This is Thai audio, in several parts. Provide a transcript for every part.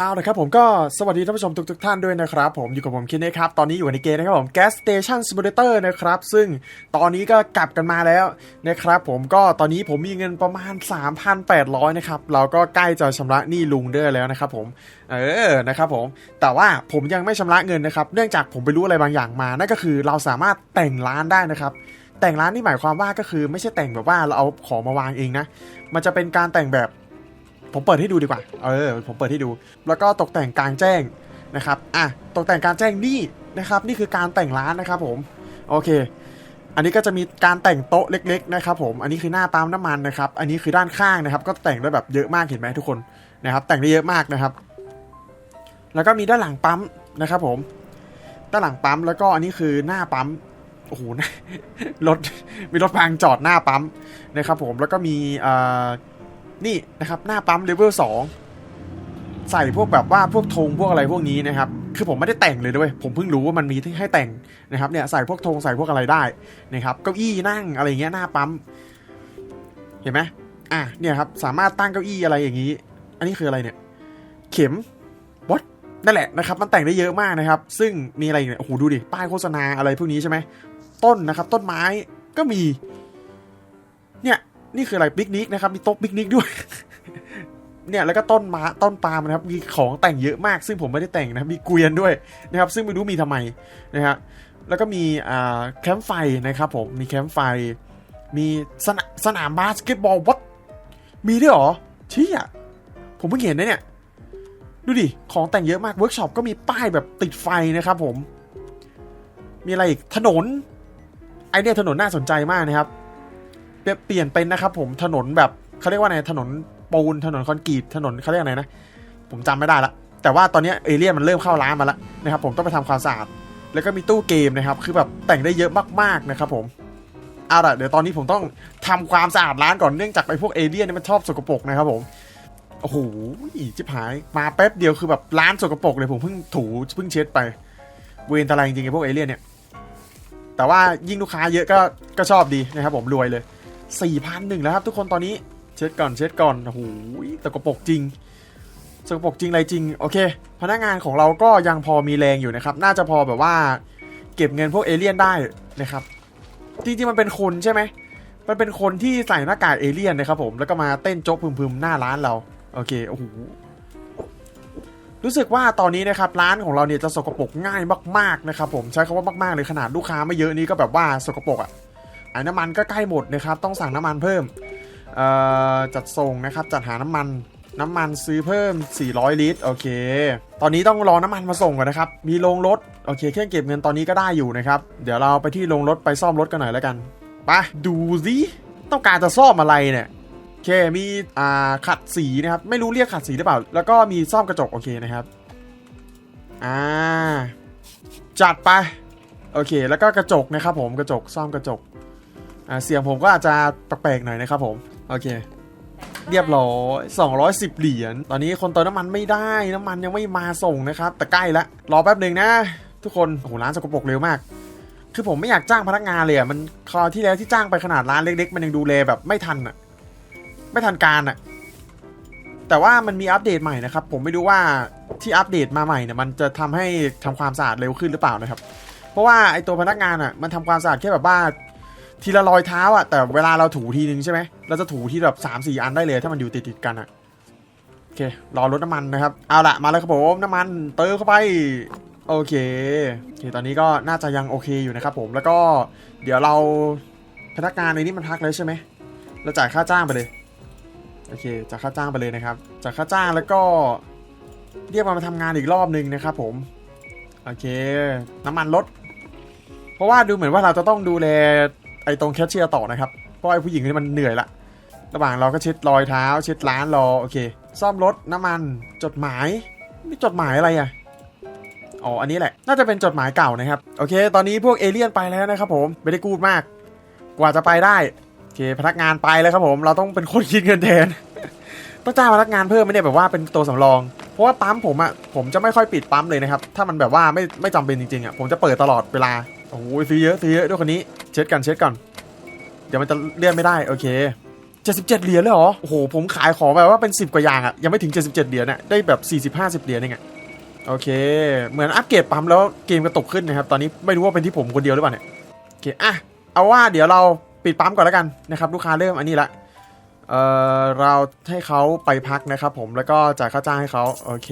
เอาละครับผมก็สวัสดีท่านผู้ชมทุกๆท่านด้วยนะครับ ผมอยู่กับผมคินเนะครับ ตอนนี้อยู่ในเกมนะครับผม Gas Station Simulator นะครับ ซึ่งตอนนี้ก็กลับกันมาแล้วนะครับ ผมก็ตอนนี้ผมมีเงินประมาณ 3,800 นะครับ เราก็ใกล้จะชำระหนี้ลุงเด้อแล้วนะครับผมเออนะครับผมแต่ว่าผมยังไม่ชำระเงินนะครับ เนื่องจากผมไปรู้อะไรบางอย่างมานั่นก็คือเราสามารถแต่งร้านได้นะครับแต่งร้านนี่หมายความว่าก็คือไม่ใช่แต่งแบบว่าเราเอาของมาวางเองนะมันจะเป็นการแต่งแบบ ผมเปิดให้ดูดีกว่า เออ ผมเปิดให้ดู แล้วก็ตกแต่งกลางแจ้งนะครับ อะ ตกแต่งกลางแจ้งนี่นะครับ นี่คือการแต่งร้านนะครับผม โอเค อันนี้ก็จะมีการแต่งโต๊ะเล็ก ๆ นะครับผม อันนี้คือหน้าปั๊มน้ำมันนะครับ อันนี้คือด้านข้างนะครับ ก็แต่งได้แบบเยอะมากเห็นไหมทุกคนนะครับ แต่งได้เยอะมากนะครับ แล้วก็มีด้านหลังปั๊มนะครับ ผม ด้านหลังปั๊ม แล้วก็อันนี้คือหน้าปั๊มโอ้โหรถมีรถพางจอดหน้าปั๊มนะครับผมแล้วก็มีอ่อ นี่นะครับหน้าปั๊มเลเวล2ใส่พวกแบบว่าพวกธงพวกอะไรพวกนี้นะครับ คือผมไม่ได้แต่งเลยด้วย ผมเพิ่งรู้ว่ามันมีที่ให้แต่งนะครับเนี่ยใส่พวกธงใส่พวกอะไรได้นะครับเก้าอี้นั่งอะไรเงี้ยหน้าปั๊มเห็นไหมอะเนี่ยครับสามารถตั้งเก้าอี้อะไรอย่างนี้ อันนี้คืออะไรเนี่ย เข็มวัดนั่นแหละนะครับมันแต่งได้เยอะมากนะครับ ซึ่งมีอะไรเนี่ยโอ้โหดูดิป้ายโฆษณาอะไรพวกนี้ใช่ไหมต้นนะครับ ต้นไม้ก็มี เนี่ย นี่คืออะไรปิกนิกนะครับ มีโต๊ะปิกนิกด้วย เนี่ยแล้วก็ต้นมาต้นปาล์มนะครับ มีของแต่งเยอะมาก ซึ่งผมไม่ได้แต่งนะมีเกวียนด้วยนะครับ ซึ่งไม่รู้มีทำไมนะครับแล้วก็มีอ่าแคมป์ไฟนะครับผมมีแคมป์ไฟ มีสนาสนามบาสเกตบอลวัดมีด้วยหรอเชี่ยผมเพิ่งเห็นนะเนี่ยดูดิ ของแต่งเยอะมากเวิร์กช็อปก็มีป้ายแบบติดไฟนะครับผม มีอะไรอีก ถนน ไอเดียถนนน่าสนใจมากนะครับ เปลี่ยนเป็นนะครับผมถนนแบบเขาเรียกว่าไงถนนปูนถนนคอนกรีตถนนเขาเรียกอะไรนะ ผมจำไม่ได้ละ แต่ว่าตอนนี้เอเลี่ยนมันเริ่มเข้าร้านมาแล้วนะครับผมต้องไปทำความสะอาดแล้วก็มีตู้เกมนะครับ คือแบบแต่งได้เยอะมากๆนะครับผมเอาล่ะเดี๋ยวตอนนี้ผมต้องทำความสะอาดร้านก่อนเนื่องจากไอ้พวกเอเลี่ยนเนี่ยมันชอบสกปรกนะครับผมโอ้โหจิบหายมาแป๊บเดียวคือแบบร้านสกปรกเลยผมเพิ่งถูเพิ่งเช็ดไป เวรตะไลจริงๆไอ้พวกเอเลี่ยนเนี่ยแต่ว่ายิ่งลูกค้าเยอะก็ก็ชอบดีนะครับผมรวยเลย 4,001แล้วครับทุกคนตอนนี้เช็ดก่อนเช็ดก่อนโอ้โหตกปกจริงสกปรกจริงอะไรจริงโอเค พนักงานของเราก็ยังพอมีแรงอยู่นะครับ น่าจะพอแบบว่า เก็บเงินพวกเอเลี่ยนได้นะครับ จริงๆมันเป็นคนใช่ไหมมันเป็นคนที่ใส่หน้ากากเอเลี่ยนนะครับผมแล้วก็มาเต้นโจ๊กพึมๆหน้าร้านเราโอเคโอ้โหรู้สึกว่าตอนนี้นะครับร้านของเราเนี่ยจะสกปรกง่ายมากๆนะครับผมใช้คำว่ามากๆเลยขนาดลูกค้าไม่เยอะนี้ก็แบบว่าสกปรกอะ อ้น้ำมันก็ใกล้หมดนะครับ ต้องสั่งน้ำมันเพิ่มเอ่อจัดส่งนะครับ จัดหาน้ำมันน้ำมันซื้อเพิ่ม 400 ลิตร โอเค ตอนนี้ต้องรอน้ำมันมาส่งก่อนนะครับ มีโรงรถ โอเค เครื่องเก็บเงินตอนนี้ก็ได้อยู่นะครับ เดี๋ยวเราไปที่โรงรถไปซ่อมรถกันหน่อยแล้วกันไปดูสิต้องการจะซ่อมอะไรเนี่ย โอเค มี อ่า ขัดสีนะครับ ไม่รู้เรียกขัดสีหรือเปล่า แล้วก็มีซ่อมกระจก โอเคนะครับ อ่า จัดไป โอเค แล้วก็กระจกนะครับผม กระจก ซ่อมกระจก อ่าเสียงผมก็อาจจะแปลกๆหน่อยนะครับผม โอเค เรียบร้อย210 เหรียญ ตอนนี้คนเติมน้ำมันไม่ได้ น้ำมันยังไม่มาส่งนะครับ แต่ใกล้ละ รอแป๊บหนึ่งนะ ทุกคน โอ้โห ร้านสกปรกเร็วมาก คือผมไม่อยากจ้างพนักงานเลยอะ มันคราวที่แล้วที่จ้างไปขนาดร้านเล็ก ๆ มันยังดูแลแบบไม่ทันอะ ไม่ทันการอะ แต่ว่ามันมีอัปเดตใหม่นะครับ ผมไม่รู้ว่าที่อัปเดตมาใหม่เนี่ยมันจะทำให้ทำความสะอาดเร็วขึ้นหรือเปล่านะครับ เพราะว่าไอตัวพนักงานอะ มันทำความสะอาดแค่แบบว่า ทีละรอยเท้าอะแต่เวลาเราถูทีนึงใช่ไหมเราจะถูที่แบบ3ามสี่อันได้เลยถ้ามันอยู่ติดติดกันอะโอเครอรถน้ำมันนะครับเอาละมาเลยครับผมน้ำมันเติมเข้าไปโอเคโอเค ตอนนี้ก็น่าจะยังโอเคอยู่นะครับผมแล้วก็เดี๋ยวเราพนักงานในนี้มันพักแล้วใช่ไหมเราจ่ายค่าจ้างไปเลยโอเคจ่ายค่าจ้างไปเลยนะครับจ่ายค่าจ้างแล้วก็เรียกมันมาทำงานอีกรอบหนึ่งนะครับผมโอเค น้ำมันลดเพราะว่าดูเหมือนว่าเราจะต้องดูแล ไอ้ตรงแคชเชียร์ต่อนะครับเพราะไอ้ผู้หญิงนี่มันเหนื่อยละระหว่างเราก็เช็ดรอยเท้า เช็ดร้านรอโอเค ซ่อมรถน้ำมัน จดหมายนี่จดหมายอะไรอะอ๋ออันนี้แหละ น่าจะเป็นจดหมายเก่านะครับ โอเค ตอนนี้พวกเอเลี่ยนไปแล้วนะครับผม ไม่ได้กูดมาก กว่าจะไปได้ โอเค พนักงานไปแล้วครับผม เราต้องเป็นคนคิดเงินแทน ต้องจ้างพนักงานเพิ่มไมเนี่ยแบบว่าเป็นตัวสำรอง เพราะว่าปั๊มผมอะผมจะไม่ค่อยปิดปั๊มเลยนะครับ ถ้ามันแบบว่าไม่ไม่จำเป็นจริงๆอะผมจะเปิดตลอดเวลา โอ้โหซื้อเยอะซื้อเยอะด้วยคนนี้ เช็ดกันเช็ดก่อน เดี๋ยวมันจะเลื่อนไม่ได้โอเค77เหรียญเลยเหรอ โอ้โห ผมขายของแบบว่าเป็น 10 กว่าอย่างอะยังไม่ถึง 77เหรียญน่ะได้แบบ 40 50เหรียญเองอะโอเค เหมือนอัปเกรดปั๊มแล้วเกมกระตกขึ้นนะครับ ตอนนี้ไม่รู้ว่าเป็นที่ผมคนเดียวหรือเปล่าเนี่ย โอเค อะ เอาว่าเดี๋ยวเราปิดปั๊มก่อนแล้วกันนะครับ ลูกค้าเริ่มอันนี้ละ เอ่อ เราให้เขาไปพักนะครับผม แล้วก็จ่ายค่าจ้างให้เขาโอเค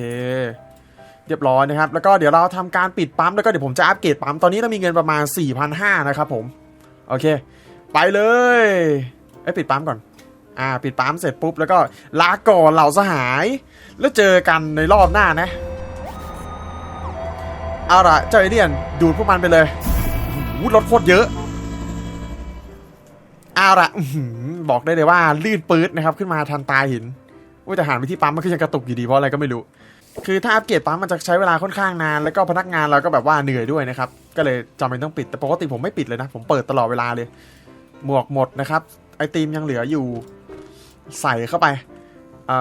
เรียบร้อยนะครับ แล้วก็เดี๋ยวเราทำการปิดปั๊ม แล้วก็เดี๋ยวผมจะอัปเกรดปั๊ม ตอนนี้เรามีเงินประมาณ4,500นะครับผม โอเค ไปเลยไอ้ยปิดปั๊มก่อน อ่า ปิดปั๊มเสร็จปุ๊บ แล้วก็ลาก่อนเหล่าสหาย แล้วเจอกันในรอบหน้านะ เอาละเจ้าไอเดียน ดูดพวกมันไปเลยโอ้โหรถโคตรเยอะ เอาละบอกได้เลยว่าลื่นปื๊ดนะครับ ขึ้นมาทันตาห็นว่าแต่หันไปที่ปั๊มมันก็ยังกระตุกอยู่ดีเพราะอะไรก็ไม่รู้ คือถ้าอัปเกรดปั๊มมันจะใช้เวลาค่อนข้างนาน แล้วก็พนักงานเราก็แบบว่าเหนื่อยด้วยนะครับ ก็เลยจำเป็นต้องปิด แต่ปกติผมไม่ปิดเลยนะ ผมเปิดตลอดเวลาเลย หมวกหมดนะครับ ไอติมยังเหลืออยู่ ใส่เข้าไป เอ่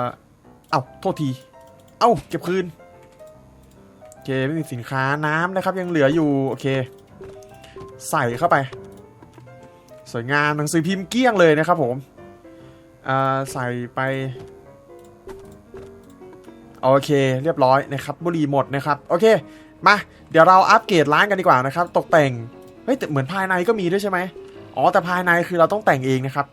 อ เอ้า โทษที เอ้า เก็บคืน โอเค ไม่มีสินค้าน้ำนะครับ ยังเหลืออยู่ โอเค ใส่เข้าไป สวยงามหนังสือพิมพ์เกลี้ยงเลยนะครับผมอ่าใส่ไป โอเค เรียบร้อยนะครับบุหรี่หมดนะครับโอเคมาเดี๋ยวเราอัปเกรดร้านกันดีกว่านะครับ ตกแต่งเฮ้ยแต่เหมือนภายในก็มีด้วยใช่ไหมอ๋อแต่ภายในคือเราต้องแต่งเองนะครับ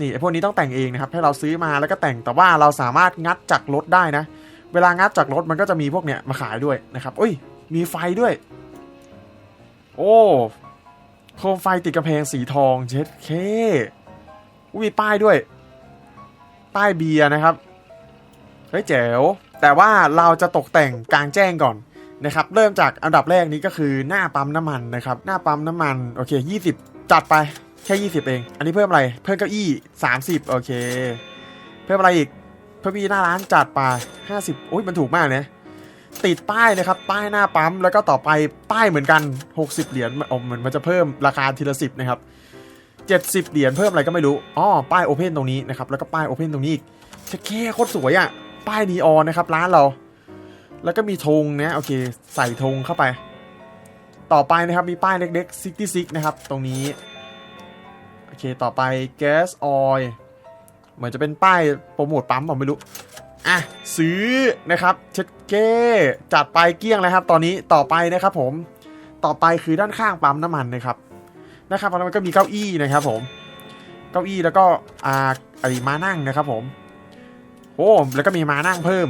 นี่ไอพวกนี้ต้องแต่งเองนะครับ ให้เราซื้อมาแล้วก็แต่งแต่ว่าเราสามารถงัดจากรถได้นะ เวลางัดจากรถมันก็จะมีพวกเนี้ยมาขายด้วยนะครับอุ้ยมีไฟด้วย โอ้โคมไฟติดกระเพงสีทองเช็ดเคอุ้ยมีป้ายด้วย ป้ายเบียร์นะครับ เฮ้ยแจ๋วแต่ว่าเราจะตกแต่งกลางแจ้งก่อนนะครับ เริ่มจากอันดับแรกนี้ก็คือหน้าปั๊มน้ำมันนะครับ หน้าปั๊มน้ำมันโอเค 20 จัดไปแค่ 20 เอง อันนี้เพิ่มอะไร เพิ่มเก้าอี้ 30 โอเค เพิ่มอะไรอีก เพิ่มอีหน้าร้านจัดไป 50โอ้ยมันถูกมากเนี่ยติดป้ายนะครับ ป้ายหน้าปั๊ม แล้วก็ต่อไปป้ายเหมือนกัน 60 เหรียญอ๋อเหมือนมันจะเพิ่มราคาทีละสิบนะครับ 70 เหรียญเพิ่มอะไรก็ไม่รู้ อ๋อ ป้ายโอเพนตรงนี้นะครับ แล้วก็ป้ายโอเพนตรงนี้อีกเช็คแค่โคตรสวยอะ่ะ ป้ายนีออนนะครับ ร้านเรา แล้วก็มีธงนะโอเค ใส่ธงเข้าไป ต่อไปนะครับมีป้ายเล็กๆ66นะครับ ตรงนี้โอเคต่อไป gas oil เหมือนจะเป็นป้ายโปรโมทปั๊มผมไม่รู้อะซื้อนะครับเช็ดเก้จัดไปเกี้ยงเลยครับ ตอนนี้ต่อไปนะครับผมต่อไปคือด้านข้างปั๊มน้ำมันนะครับนะครับแล้วมันก็มีเก้าอี้นะครับผมเก้าอี้แล้วก็อ่าไอ้มานั่งนะครับผม อ้ แล้วก็มีมานั่งเพิ่ม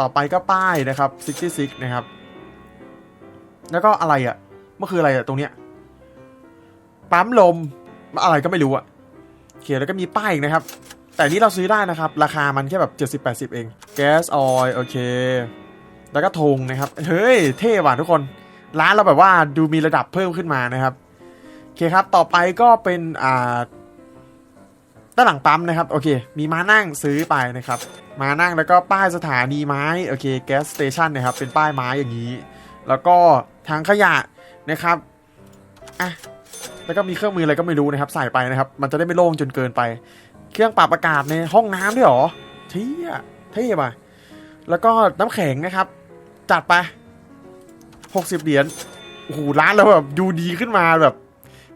ต่อไปก็ป้ายนะครับ66นะครับ แล้วก็อะไรอะ่ะมันคืออะไรอะ่ะตรงเนี้ย ปั๊มลม อะไรก็ไม่รู้อะ่ะโอเคแล้วก็มีป้ายนะครับ แต่นี้เราซื้อได้นะครับ ราคามันแค่แบบ70-80 เอง แก๊สออยโอเค แล้วก็ธงนะครับ เฮ้ย เท่ว่ะทุกคน ร้านเราแบบว่าดูมีระดับเพิ่มขึ้นมานะครับ โอเคครับ ต่อไปก็เป็นอ่า ด้านหลังปั๊มนะครับโอเค มีม้านั่งซื้อไปนะครับม้านั่งแล้วก็ป้ายสถานีไม้โอเคแก๊สสเตชันนะครับเป็นป้ายไม้อย่างนี้ แล้วก็ทางขยะนะครับอะแล้วก็มีเครื่องมืออะไรก็ไม่รู้นะครับ ใส่ไปนะครับ มันจะได้ไม่โล่งจนเกินไป เครื่องปรับอากาศในห้องน้ำด้วยหรอเที่ยเท่ป่ะแล้วก็น้ำแข็งนะครับ จัดไป60เหรียญโอ้โหร้านเราแบบดูดีขึ้นมาแบบ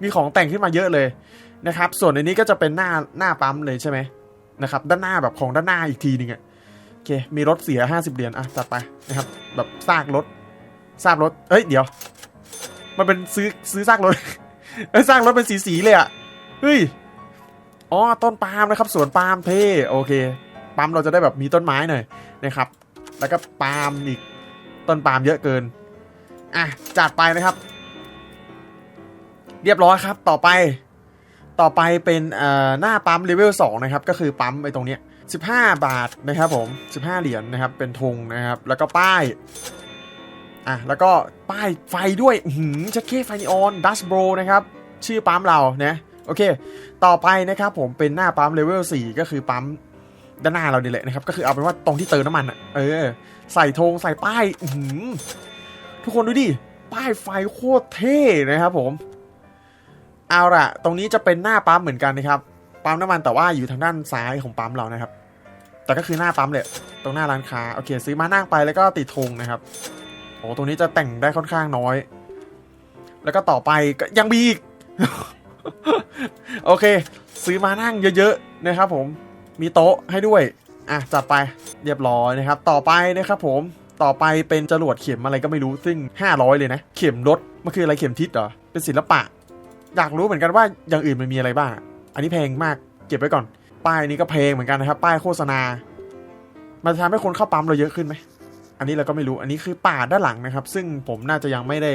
มีของแต่งขึ้นมาเยอะเลย นะครับ ส่วนในนี้ก็จะเป็นหน้าหน้าปั๊มเลยใช่ไหมนะครับ ด้านหน้าแบบของด้านหน้าอีกทีหนึงอะโอเค มีรถเสีย 50 เหรียญอะจัดไปนะครับแบบซากรถซากรถเอ้ยเดี๋ยว มันเป็นซื้อซื้อซากรถเอ้ยซากรถเป็นสีสีเลยอะเฮ้ยอ๋อต้นปาล์มนะครับสวนปาล์มเท่โอเคปั๊มเราจะได้แบบมีต้นไม้หน่อยนะครับ แล้วก็ปาล์มอีกต้นปาล์มเยอะเกินอะจัดไปนะครับ เรียบร้อยครับต่อไป ต่อไปเป็นหน้าปั๊มเลเวล2นะครับ ก็คือปั๊มไอ้ตรงเนี้ย15 บาทนะครับผม 15 เหรียญนะครับ เป็นธงนะครับ แล้วก็ป้าย อะ แล้วก็ป้ายไฟด้วยหืมชักเคไฟนีออนดัชโบรนะครับ ชื่อปั๊มเรานะโอเค ต่อไปนะครับผมเป็นหน้าปั๊มเลเวล4ก็คือปั๊มด้านหน้าเรานี่แหละนะครับ ก็คือเอาเป็นว่าตรงที่เติมน้ำมันอะ เออ ใส่ธงใส่ป้ายหือทุกคนดูดิ ป้ายไฟโคตรเท่นะครับผม เอาละตรงนี้จะเป็นหน้าปั๊มเหมือนกันนะครับ ปั๊มน้ำมันแต่ว่าอยู่ทางด้านซ้ายของปั๊มเรานะครับ แต่ก็คือหน้าปั๊มเลยตรงหน้าร้านค้า โอเค ซื้อมานั่งไปแล้วก็ติดธงนะครับ โอ้ตรงนี้จะแต่งได้ค่อนข้างน้อย แล้วก็ต่อไปก็ยังมีอีก โอเค ซื้อมานั่งเยอะๆนะครับ ผม มีโต๊ะให้ด้วย อะจัดไป เรียบร้อยนะครับ ต่อไปนะครับ ผม ต่อไปเป็นจรวดเข็มอะไรก็ไม่รู้ ซึ่ง 500 เลยนะ เข็มรถ มันคืออะไรเข็มทิศเหรอ เป็นศิลปะ อยากรู้เหมือนกันว่าอย่างอื่นมันมีอะไรบ้าง อันนี้แพงมากเก็บไว้ก่อน ป้ายนี้ก็แพงเหมือนกันนะครับ ป้ายโฆษณา มันจะทำให้คนเข้าปั๊มเราเยอะขึ้นไหม อันนี้เราก็ไม่รู้ อันนี้คือป่าด้านหลังนะครับ ซึ่งผมน่าจะยังไม่ได้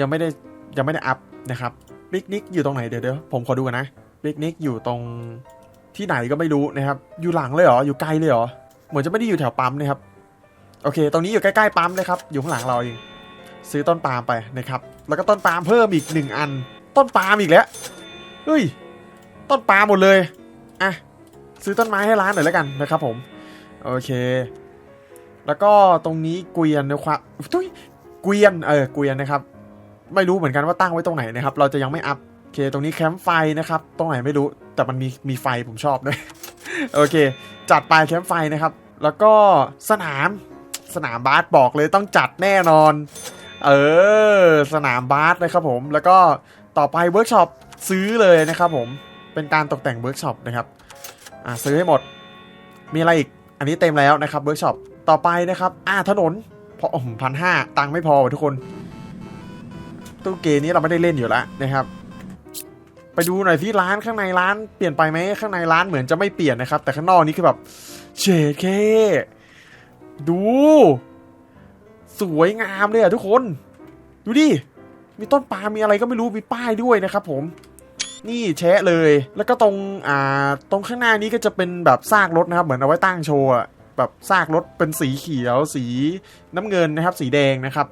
ยังไม่ได้ยังไม่ได้อัพนะครับปิกนิกอยู่ตรงไหนเดี๋ยวเดี๋ยวผมขอดูกันนะปิกนิกอยู่ตรงที่ไหนก็ไม่รู้นะครับ อยู่หลังเลยเหรอ อยู่ไกลเลยเหรอ เหมือนจะไม่ได้อยู่แถวปั๊มนะครับ โอเค ตรงนี้อยู่ใกล้ๆปั๊มนะครับ อยู่ข้างหลังเราเอง ซื้อต้นปาล์มไปนะครับ แล้วก็ต้นปาล์มเพิ่มอีกหนึ่งอัน ต้นปาล์มอีกแล้วเฮ้ย ต้นปาล์มหมดเลยอะซื้อต้นไม้ให้ร้านหน่อยแล้วกันนะครับผม โอเค แล้วก็ตรงนี้เกวียนนะครับทุยเกวียนเออเกวียนนะครับ ไม่รู้เหมือนกันว่าตั้งไว้ตรงไหนนะครับ เราจะยังไม่อัพโอเคตรงนี้แคมป์ไฟนะครับ ตรงไหนไม่รู้แต่มันมีมีไฟผมชอบด้วยโอเค จัดไปแคมป์ไฟนะครับ แล้วก็สนามสนามบาสบอกเลยต้องจัดแน่นอน เออ สนามบาสนะครับผมแล้วก็ ต่อไปเวิร์กช็อปซื้อเลยนะครับผมเป็นการตกแต่งเวิร์กช็อปนะครับอ่าซื้อให้หมด มีอะไรอีก อันนี้เต็มแล้วนะครับเวิร์กช็อปต่อไปนะครับ อ่าถนนพอพันห้าตังค์ไม่พอทุกคน ตู้เกมนี้เราไม่ได้เล่นอยู่แล้วนะครับ ไปดูหน่อยที่ร้านข้างในร้านเปลี่ยนไปไหมข้างในร้านเหมือนจะไม่เปลี่ยนนะครับ แต่ข้างนอกนี้คือแบบเฉดเคดู สวยงามเลยอะทุกคน ดูดิ มีต้นปาล์มมีอะไรก็ไม่รู้มีป้ายด้วยนะครับผมนี่แชะเลย แล้วก็ตรงอ่าตรงข้างหน้านี้ก็จะเป็นแบบซากรถนะครับ เหมือนเอาไว้ตั้งโชว์แบบซากรถเป็นสีเขียว สีน้ำเงินนะครับ สีแดงนะครับ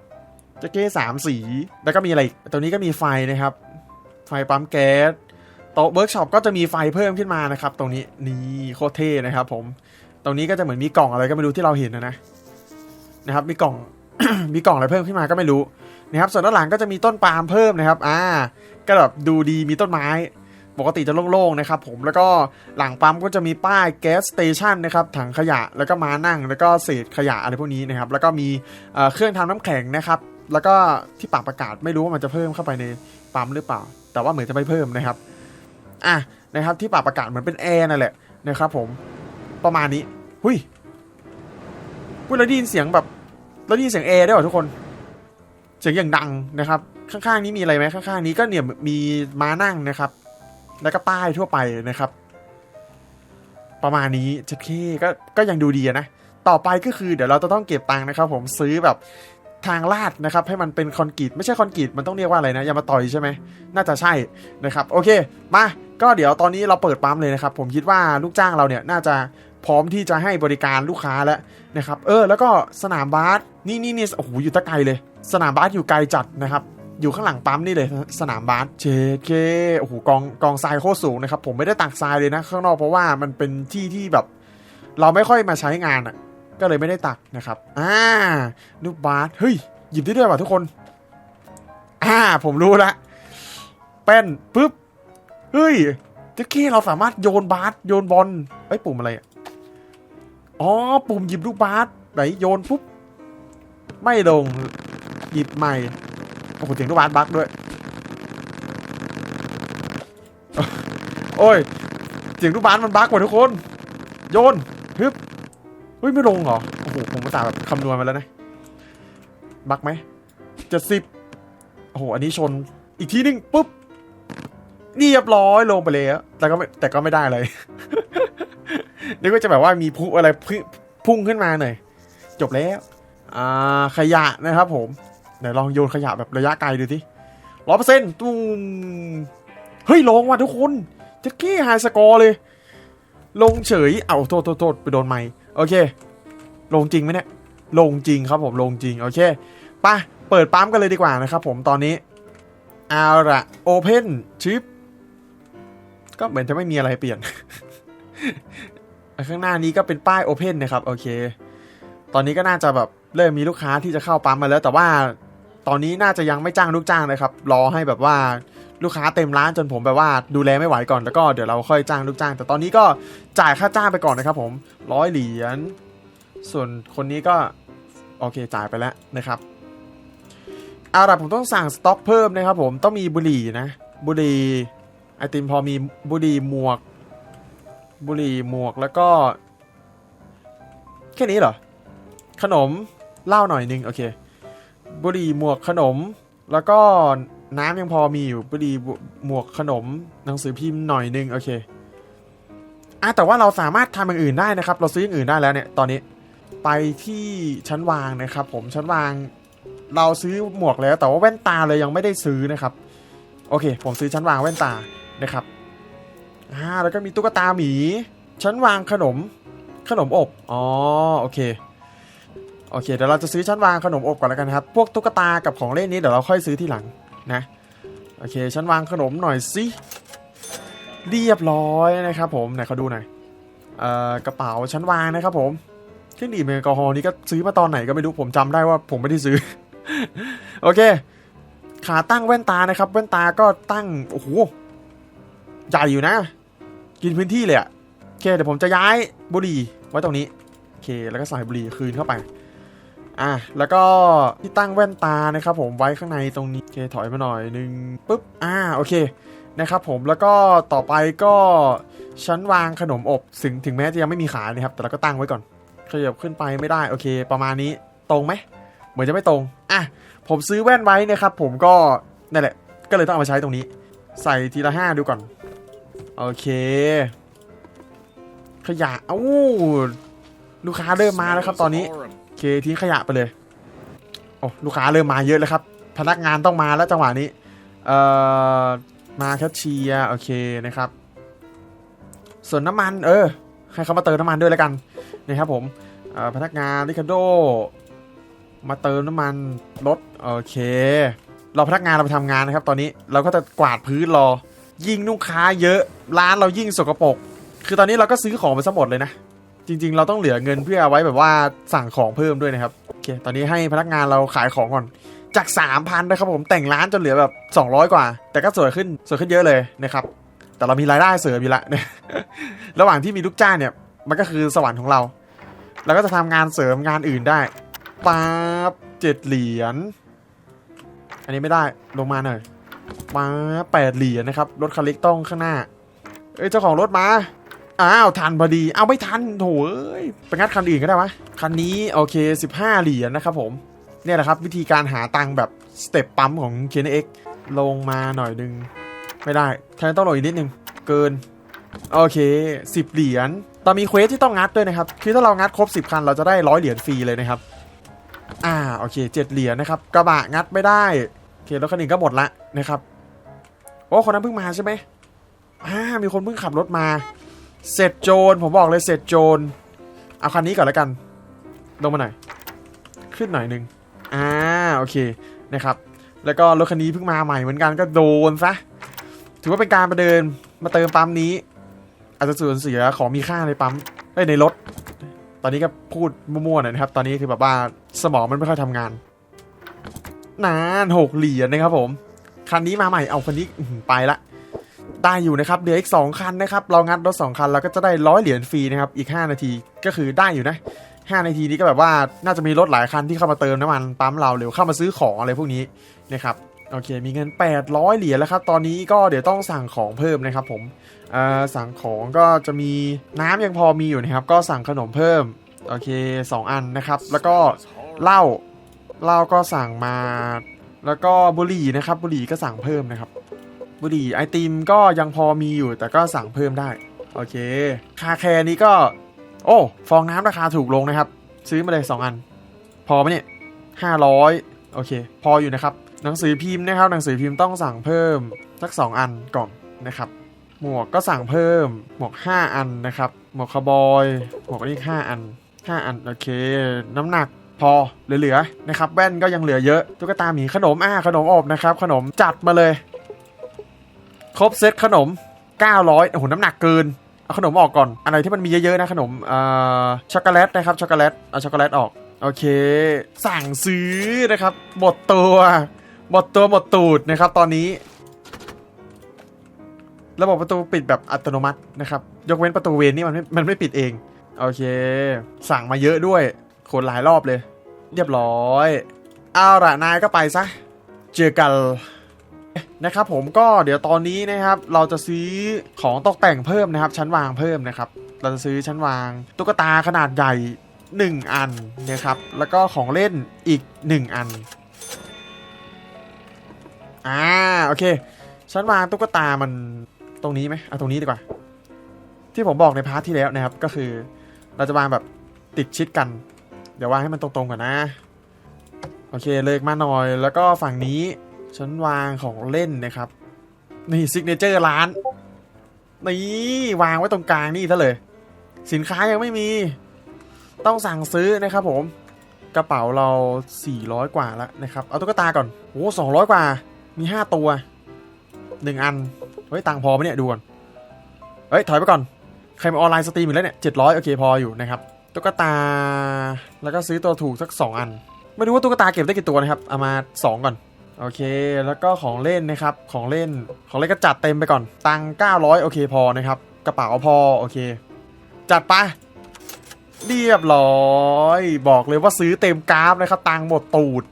จ็คเก้สามสี แล้วก็มีอะไรตรงนี้ก็มีไฟนะครับ ไฟปั๊มแก๊สโต๊ะเวิร์กช็อปก็จะมีไฟเพิ่มขึ้นมานะครับ ตรงนี้นี่โคตรเท่นะครับผมตรงนี้ก็จะเหมือนมีกล่องอะไรก็ไม่รู้ที่เราเห็นนะนะนะครับ มีกล่องมีกล่องอะไรเพิ่มขึ้นมาก็ไม่รู้ นะครับส่วนด้านหลังก็จะมีต้นปาล์มเพิ่มนะครับอ่าก็แบบดูดีมีต้นไม้ปกติจะโล่งๆนะครับผมแล้วก็หลังปั๊มก็จะมีป้ายแก๊สสเตชันนะครับถังขยะแล้วก็มานั่ง แล้วก็เศษขยะอะไรพวกนี้นะครับแล้วก็มีเครื่องทำน้ำแข็งนะครับ แล้วก็ที่ปรับอากาศไม่รู้ว่ามันจะเพิ่มเข้าไปในปั๊มหรือเปล่า แต่ว่าเหมือนจะไม่เพิ่มนะครับอะนะครับที่ปรับอากาศเหมือนเป็นแอร์นั่นแหละนะครับผมประมาณนี้ หุยหุยเราได้ยินเสียงแบบเราได้ยินเสียงแอร์ได้หรอทุกคน สียงอย่างดังนะครับ ข้างๆนี้มีอะไรไหมข้างๆนี้ก็เนี่ยมีม้านั่งนะครับ แล้วก็ป้ายทั่วไปนะครับ ประมาณนี้เจะเคก็ก็ยังดูดีนะ ต่อไปก็คือเดี๋ยวเราจะต้องเก็บตังค์นะครับ ผมซื้อแบบทางลาดนะครับ ให้มันเป็นคอนกรีตไม่ใช่คอนกรีตมันต้องเรียกว่าอะไรนะยามาต่อยใช่ไหมน่าจะใช่นะครับ โอเค มาก็เดี๋ยวตอนนี้เราเปิดปั๊มเลยนะครับ ผมคิดว่าลูกจ้างเราเนี่ยน่าจะพร้อมที่จะให้บริการลูกค้าแล้วนะครับ เออ แล้วก็สนามบาสนี่นี่นี่โอ้โหอยู่ตะไกลเลย สนามบาสอยู่ไกลจัดนะครับ อยู่ข้างหลังปั๊มนี่เลยสนามบาสเจเคโอ้โหกองกองทรายโคตรสูงนะครับ ผมไม่ได้ตักทรายเลยนะ ข้างนอกเพราะว่ามันเป็นที่ที่แบบ เราไม่ค่อยมาใช้งานอะ ก็เลยไม่ได้ตักนะครับอ่าลูกบาสเฮ้ยหยิบได้ด้วยว่ะทุกคนอ่าผมรู้ละแป้นปุ๊บเฮ้ยเจเคเราสามารถโยนบาสโยนบอลไอ้ปุ่มอะไรอะอ๋อปุ่มหยิบลูกบาสไหนโยนปุ๊บไม่ลง หยิบใหม่ โอ้โหเสียงลูกบาสบักด้วย โอ้ย เสียงลูกบาสมันบักว่ะทุกคน โยนฮึบเฮ้ย ไม่ลงเหรอ โอ้โห ผมมาตาแบบคำนวณมาแล้วนะ บักไหมเจ็ดสิบโอ้โห อันนี้ชนอีกทีนึงปุ๊บเรียบร้อยลงไปเลยอะแต่ก็ไม่แต่ก็ไม่ได้เลยนึกว่าจะแบบว่ามีพุอะไรพุ่งขึ้นมาหน่อย จบแล้ว อ่า ขยะนะครับผม นลองโยนขยะแบบระยะไกลดูสิร้อยเปอร์เซ็นต์ตุ้มเฮ้ยลงว่ะทุกคนจะกี้ไฮสกอร์เลย ลงเฉย เอาโทษโทษโทษไปโดนไม้โอเค ลงจริงไหมเนี่ย ลงจริงครับผมลงจริง โอเคไปเปิดปั๊มกันเลยดีกว่านะครับผมตอนนี้ เอาละโอเพนชิปก็เหมือนจะไม่มีอะไรเปลี่ยน ข้างหน้านี้ก็เป็นป้ายโอเพนนะครับ โอเค ตอนนี้ก็น่าจะแบบเริ่มมีลูกค้าที่จะเข้าปั๊มมาแล้วแต่ว่า ตอนนี้น่าจะยังไม่จ้างลูกจ้างนะครับ รอให้แบบว่าลูกค้าเต็มร้านจนผมแบบว่าดูแลไม่ไหวก่อนแล้วก็เดี๋ยวเราค่อยจ้างลูกจ้าง แต่ตอนนี้ก็จ่ายค่าจ้างไปก่อนนะครับผมร้อยเหรียญส่วนคนนี้ก็โอเคจ่ายไปแล้วนะครับเอาล่ะผมต้องสั่งสต็อกเพิ่มนะครับผมต้องมีบุหรี่นะบุหรี่ไอติมพอมีบุหรี่หมวก บุหรี่หมวกแล้วก็ แค่นี้เหรอ ขนมเหล้าหน่อยนึง โอเค บุหรี่หมวกขนม แล้วก็น้ำยังพอมีอยู่บุหรี่หมวกขนม หนังสือพิมพ์หน่อยนึงโอเคอะแต่ว่าเราสามารถทำอย่างอื่นได้นะครับ เราซื้ออย่างอื่นได้แล้วเนี่ยตอนนี้ไปที่ชั้นวางนะครับ ผมชั้นวางเราซื้อหมวกแล้ว แต่ว่าแว่นตาเลยยังไม่ได้ซื้อนะครับ โอเค ผมซื้อชั้นวางแว่นตานะครับอ่าแล้วก็มีตุ๊กตาหมีชั้นวางขนมขนมอบอ๋อโอเค โอเคเดี๋ยวเราจะซื้อชั้นวางขนมอบก่อนแล้วกันครับ พวกตุ๊กตากับของเล่นนี้เดี๋ยวเราค่อยซื้อที่หลังนะโอเคชั้นวางขนมหน่อยสิเรียบร้อยนะครับผมไหนเขาดูหน่อยเอ่อกระเป๋าชั้นวางนะครับผมเครื่องดื่มแอลกอฮอล์นี้ก็ซื้อมาตอนไหนก็ไม่รู้ผมจำได้ว่าผมไม่ได้ซื้อ โอเค ขาตั้งแว่นตานะครับ แว่นตาก็ตั้งโอ้โหใหญ่อยู่นะ กินพื้นที่เลยอะโอเคเดี๋ยวผมจะย้ายบุหรี่ไว้ตรงนี้โอเคแล้วก็ใส่บุหรี่คืนเข้าไป อะแล้วก็ที่ตั้งแว่นตานะครับผมไว้ข้างในตรงนี้โอเคถอยมาหน่อยหนึ่งปุ๊บอ่าโอเคนะครับผมแล้วก็ต่อไปก็ชั้นวางขนมอบถึงถึงแม้จะยังไม่มีขายนะครับ แต่เราก็ตั้งไว้ก่อนขยับขึ้นไปไม่ได้โอเค ประมาณนี้ตรงไหมเหมือนจะไม่ตรงอะผมซื้อแว่นไว้นะครับผมก็นั่นแหละ ก็เลยต้องเอามาใช้ตรงนี้ ใส่ทีละห้าดูก่อนโอเค ขยะเอ้าลูกค้าเริ่มมาแล้วครับตอนนี้ เคทิ้งขยะไปเลยโอ้ลูกค้าเริ่มมาเยอะแล้วครับ พนักงานต้องมาแล้วจังหวะนี้เอ่อมาแคชเชียร์โอเคนะครับ ส่วนน้ำมัน เออ ให้เขามาเติมน้ำมันด้วยแล้วกันนะครับผมพนักงานลิคาโด มาเติมน้ำมันรถโอเค เราพนักงานเราไปทำงานนะครับ ตอนนี้เราก็จะกวาดพื้นรอ ยิ่งลูกค้าเยอะร้านเรายิ่งสกปรกคือตอนนี้เราก็ซื้อของไปซะหมดเลยนะ จริง ๆ เราต้องเหลือเงินเพื่อเอาไว้แบบว่าสั่งของเพิ่มด้วยนะครับโอเคตอนนี้ให้พนักงานเราขายของก่อนจาก 3,000นะครับผมแต่งร้านจนเหลือแบบ 200 กว่า แต่ก็สวยขึ้นสวยขึ้นเยอะเลยนะครับแต่เรามีรายได้เสริมอยู่ละระหว่างที่มีลูกจ้างเนี่ย มันก็คือสวรรค์ของเราเราก็จะทำงานเสริมงานอื่นได้ป๊าบเจ็ดเหรียญอันนี้ไม่ได้ลงมาหน่อยป๊าบแปดเหรียญนะครับรถคันเล็กต้องข้างหน้าเอ้ยเจ้าของรถมา อ้าวทันพอดี เอาไม่ทันโถเอ้ยไปงัดคันอื่นก็ได้วะคันนี้โอเค 15 เหรียญนะครับผมเนี่ยแหละครับ วิธีการหาตังค์แบบสเต็ปปั๊มของ k n x ลงมาหน่อยนึง ไม่ได้แค่ต้องลงอีกนิดนึง เกิน โอเค 10 เหรียญตอนมีเควสที่ต้องงัดด้วยนะครับ คือถ้าเรางัดครบ 10 คัน เราจะได้ร้อยเหรียญฟรีเลยนะครับ อ่าโอเค7เหรียญนะครับกระบะงัดไม่ได้โอเคแล้วคันอื่นก็หมดละนะครับโอ้คนนั้นเพิ่งมาใช่ไหมอ่ามีคนเพิ่งขับรถมา เสร็จโจรผมบอกเลยเสร็จโจรเอาคันนี้ก่อนแล้วกัน ลงมาหน่อย ขึ้นหน่อยหนึงอ่าโอเคนะครับ แล้วก็รถคันนี้เพิ่งมาใหม่เหมือนกันก็โดนซะถือว่าเป็นการมาเดินมาเติมปั๊มนี้ อาจจะสูญเสียของมีค่าในปั๊มในรถ ตอนนี้ก็พูดมั่วๆหน่อยนะครับ ตอนนี้คือแบบว่าสมองมันไม่ค่อยทำงานนานหกเหรียญนะครับผม คันนี้มาใหม่เอาคันนี้ไปละ ได้อยู่นะครับเหลืออีก 2 คันนะครับเรางัดรถ2คันเราก็จะได้ร้อยเหรียญฟรีนะครับอีก 5 นาทีก็คือได้อยู่นะ5นาทีนี้ก็แบบว่าน่าจะมีรถหลายคันที่เข้ามาเติมน้ำมันปั๊มเราหรือเข้ามาซื้อของอะไรพวกนี้นะครับโอเค มีเงิน 800 เหรียญแล้วครับ ตอนนี้ก็เดี๋ยวต้องสั่งของเพิ่มนะครับผมสั่งของก็จะมีน้ำยังพอมีอยู่นะครับ ก็สั่งขนมเพิ่ม โอเค 2 อันนะครับ แล้วก็เหล้า เหล้าก็สั่งมา แล้วก็บุหรี่นะครับ บุหรี่ก็สั่งเพิ่มนะครับ บุหรี่ไอติมก็ยังพอมีอยู่แต่ก็สั่งเพิ่มได้ โอเค คาแคร์นี้ก็ โอ้ ฟองน้ำราคาถูกลงนะครับ ซื้อมาเลย 2 อัน พอไหมเนี่ยห้าร้อยโอเค พออยู่นะครับ หนังสือพิมพ์นะครับ หนังสือพิมพ์ต้องสั่งเพิ่มสัก 2 อันก่อนนะครับ หมวกก็สั่งเพิ่ม หมวก 5 อันนะครับ หมวกคาวบอย หมวกนี่5อัน 5 อัน โอเค น้ำหนักพอเหลือๆนะครับ แว่นก็ยังเหลือเยอะ ตุ๊กตาหมีขนมอ่าขนมอบนะครับ ขนมจัดมาเลย ครบเซตขนม 900โอ้โหน้ำหนักเกิน เอาขนมออกก่อน อะไรที่มันมีเยอะๆนะขนมอ่อช็อกโกแลตนะครับช็อกโกแลตเอาช็อกโกแลตออก โอเค สั่งซื้อนะครับ หมดตัวหมดตัวหมดตูดนะครับตอนนี้ ระบบประตูปิดแบบอัตโนมัตินะครับ ยกเว้นประตูเวนนี่มันไม่มันไม่ปิดเอง โอเค สั่งมาเยอะด้วยขนหลายรอบเลย เรียบร้อย เอาละนายก็ไปซะ เจอกัน นะครับผมก็เดี๋ยวตอนนี้นะครับเราจะซื้อของตกแต่งเพิ่มนะครับ ชั้นวางเพิ่มนะครับ เราจะซื้อชั้นวางตุ๊กตาขนาดใหญ่ 1 อันนะครับแล้วก็ของเล่นอีก 1 อันอ่าโอเคชั้นวางตุ๊กตามันตรงนี้ไหมเอาตรงนี้ดีกว่า ที่ผมบอกในพาร์ทที่แล้วนะครับก็คือเราจะวางแบบติดชิดกัน เดี๋ยววางให้มันตรงๆก่อนนะ โอเคเลิกมาหน่อย แล้วก็ฝั่งนี้ ชั้นวางของเล่นนะครับ นี่ซิกเนเจอร์ร้าน นี่วางไว้ตรงกลางนี่ซะเลย สินค้ายังไม่มี ต้องสั่งซื้อนะครับผม กระเป๋าเรา 400 กว่าแล้วนะครับ เอาตุ๊กตาก่อนโอ้200กว่า มี 5 ตัว 1 อัน เฮ้ย ตังค์พอไหมเนี่ยดูก่อน เฮ้ย ถอยไปก่อน ใครมาออนไลน์สตรีมอีกแล้วเนี่ย700โอเคพออยู่นะครับ ตุ๊กตา แล้วก็ซื้อตัวถูกสัก 2 อัน ไม่รู้ว่าตุ๊กตาเก็บได้กี่ตัวนะครับ เอามา 2 ก่อน โอเค แล้วก็ของเล่นนะครับ ของเล่น ของเล่นก็จัดเต็มไปก่อน ตัง900 โอเคพอนะครับ กระเป๋าพอ โอเค จัดไป เรียบร้อย บอกเลยว่าซื้อเต็มกราฟนะครับ ตังหมดตูด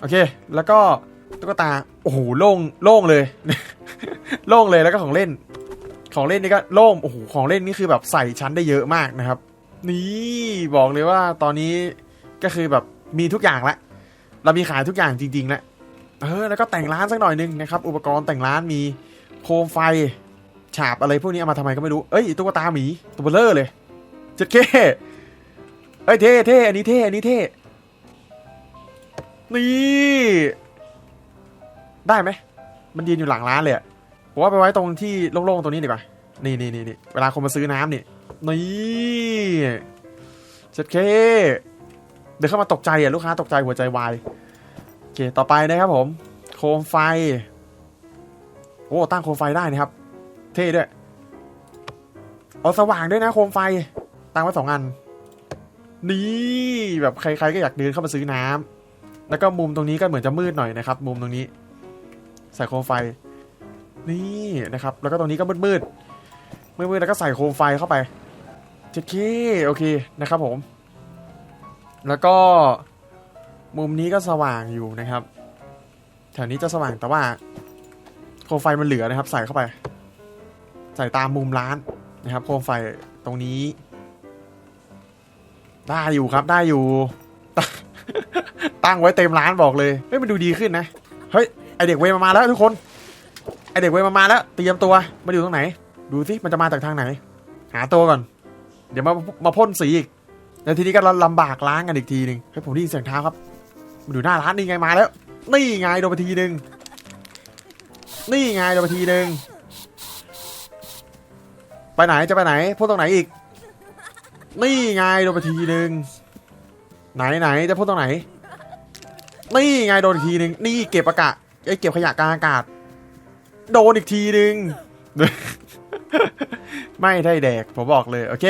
โอเค แล้วก็ตุ๊กตา โอ้โห โล่ง โล่งเลย โล่งเลย แล้วก็ของเล่น ของเล่นนี่ก็โล่ง โอ้โห ของเล่นนี่คือแบบใส่ชั้นได้เยอะมากนะครับ นี่ บอกเลยว่าตอนนี้ก็คือแบบมีทุกอย่างละ เรามีขายทุกอย่างจริงๆแหล้วเออแล้วก็แต่งร้านสักหน่อยนึงนะครับ อุปกรณ์แต่งร้านมีโคมไฟ ฉาบอะไรพวกนี้เอามาทำไมก็ไม่รู้ เอ้ยตุ๊กตาหมีตัวเบลเลอร์เลยเจ็ดเคเอ้ยเท่เท่อันนี้เท่อันนี้เท่นี่ได้ไหมมันยืนอยู่หลังร้านเลยผมว่าไปไว้ตรงที่โล่งๆตรงนี้ดีกว่านี่นี่นี่นี่เวลาคนมาซื้อน้ำนี่นี่เจ็ดเค เดี๋ยวเข้ามาตกใจอะลูกค้าตกใจหัวใจวายโอเคต่อไปนะครับผม โคมไฟ โอ้ตั้งโคมไฟได้นะครับ เท่ด้วยเอาสว่างด้วยนะโคมไฟ ตั้งไว้สองอัน นี่แบบใคร ๆ ก็อยากเดินเข้ามาซื้อน้ำแล้วก็มุมตรงนี้ก็เหมือนจะมืดหน่อยนะครับ มุมตรงนี้ ใส่โคมไฟ นี่นะครับ แล้วก็ตรงนี้ก็มืดมืดมืดมืดๆแล้วก็ใส่โคมไฟเข้าไปเจ็ดเคโอเคนะครับผม แล้วก็มุมนี้ก็สว่างอยู่นะครับแถวนี้จะสว่างแต่ว่าโคมไฟมันเหลือนะครับ ใส่เข้าไป ใส่ตามมุมร้านนะครับ โคมไฟตรงนี้ ได้อยู่ครับได้อยู่ ตั้งไว้เต็มร้านบอกเลยเฮ้ยมันดูดีขึ้นนะเฮ้ยไอเด็กเวมามาแล้วทุกคนไอเด็กเวมามาแล้วเตรียมตัวมาอยู่ตรงไหน ดูสิมันจะมาจากทางไหน หาตัวก่อน เดี๋ยวมามาพ่นสีอีก แล้วทีนี้ก็ลำบากล้างกันอีกทีหนึ่งให้ผมได้ยินเสียงเท้าครับมาดูหน้าร้านนี่ไงมาแล้ว นี่ไงโดนไปทีหนึ่งนี่ไงโดนไปทีหนึ่งไปไหนจะไปไหนพ่นตรงไหนอีก นี่ไงโดนไปทีหนึ่งไหนไหนจะพ่นตรงไหน นี่ไงโดนอีกทีหนึ่งนี่เก็บอากาศไอ้เก็บขยะกลางอากาศ โดนอีกทีหนึ่งไม่ได้แดกผมบอกเลย โอเค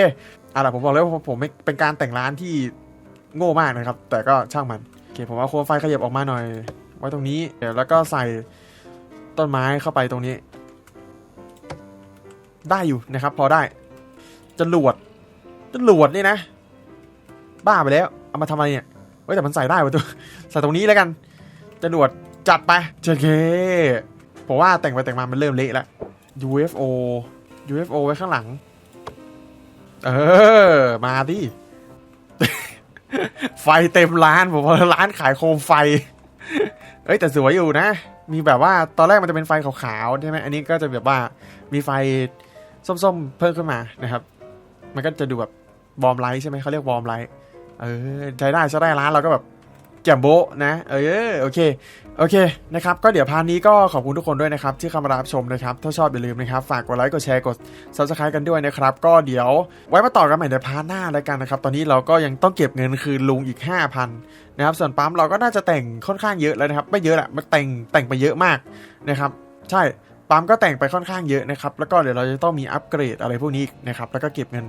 อะล่ผมบอกเลยว่าผมไม่เป็นการแต่งร้านที่โง่มากนะครับ แต่ก็ช่างมันโอเคผมเอาโคมไฟขยับออกมาหน่อย ไว้ตรงนี้เดี๋ยวแล้วก็ใส่ต้นไม้เข้าไปตรงนี้ ได้อยู่นะครับ พอได้จรวดจรวดนี่นะ บ้าไปแล้ว เอามาทำอะไรเนี่ยเฮ้ยแต่มันใส่ได้วะตัวใส่ตรงนี้แล้วกันจรวดจัดไปเจเคผมว่าแต่งไปแต่งมามันเริ่มเละแล้ว UFO UFO ไว้ข้างหลัง เออ มาดิ ไฟเต็มร้านผมว่าร้านขายโคมไฟ เอ้ยแต่สวยอยู่นะ มีแบบว่าตอนแรกมันจะเป็นไฟขาวๆใช่ไหมอันนี้ก็จะแบบว่ามีไฟส้มๆ เพิ่มขึ้นมานะครับ มันก็จะดูแบบวอร์มไลท์ใช่ไหมเขาเรียกวอร์มไลท์เออใช้ได้ใช้ได้ร้านเราก็แบบ แจ่มโบนะเออโอเคโอเคนะครับก็เดี๋ยวพาร์ทนี้ก็ขอบคุณทุกคนด้วยนะครับที่เข้ามารับชมนะครับถ้าชอบอย่าลืมนะครับฝากกดไลค์กดแชร์กด subscribe กันด้วยนะครับก็เดี๋ยวไว้มาต่อกันใหม่ในพาร์ทหน้าแล้วกันนะครับตอนนี้เราก็ยังต้องเก็บเงินคืนลุงอีก 5,000นะครับส่วนปั๊มเราก็น่าจะแต่งค่อนข้างเยอะแล้วนะครับไม่เยอะแหละมันแต่งแต่งไปเยอะมากนะครับใช่ปั๊มก็แต่งไปค่อนข้างเยอะนะครับแล้วก็เดี๋ยวเราจะต้องมีอัปเกรดอะไรพวกนี้นะครับแล้วก็เก็บเงิน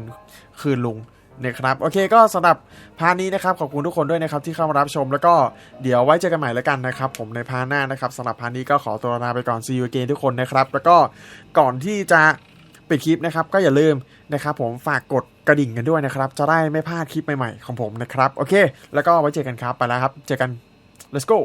คืนลุง นะครับโอเคก็สำหรับพาร์ทนี้นะครับขอบคุณทุกคนด้วยนะครับที่เข้ามารับชม แล้วก็เดี๋ยวไว้เจอกันใหม่แล้วกันนะครับ ผมในพาร์ทหน้านะครับสำหรับพาร์ทนี้ก็ขอตัวลาไปก่อน see you again ทุกคนนะครับแล้วก็ก่อนที่จะปิดคลิปนะครับก็อย่าลืมนะครับผมฝากกดกระดิ่งกันด้วยนะครับ จะได้ไม่พลาดคลิปใหม่ๆของผมนะครับโอเค แล้วก็ไว้เจอกันครับไปแล้วครับ เจอกัน let's go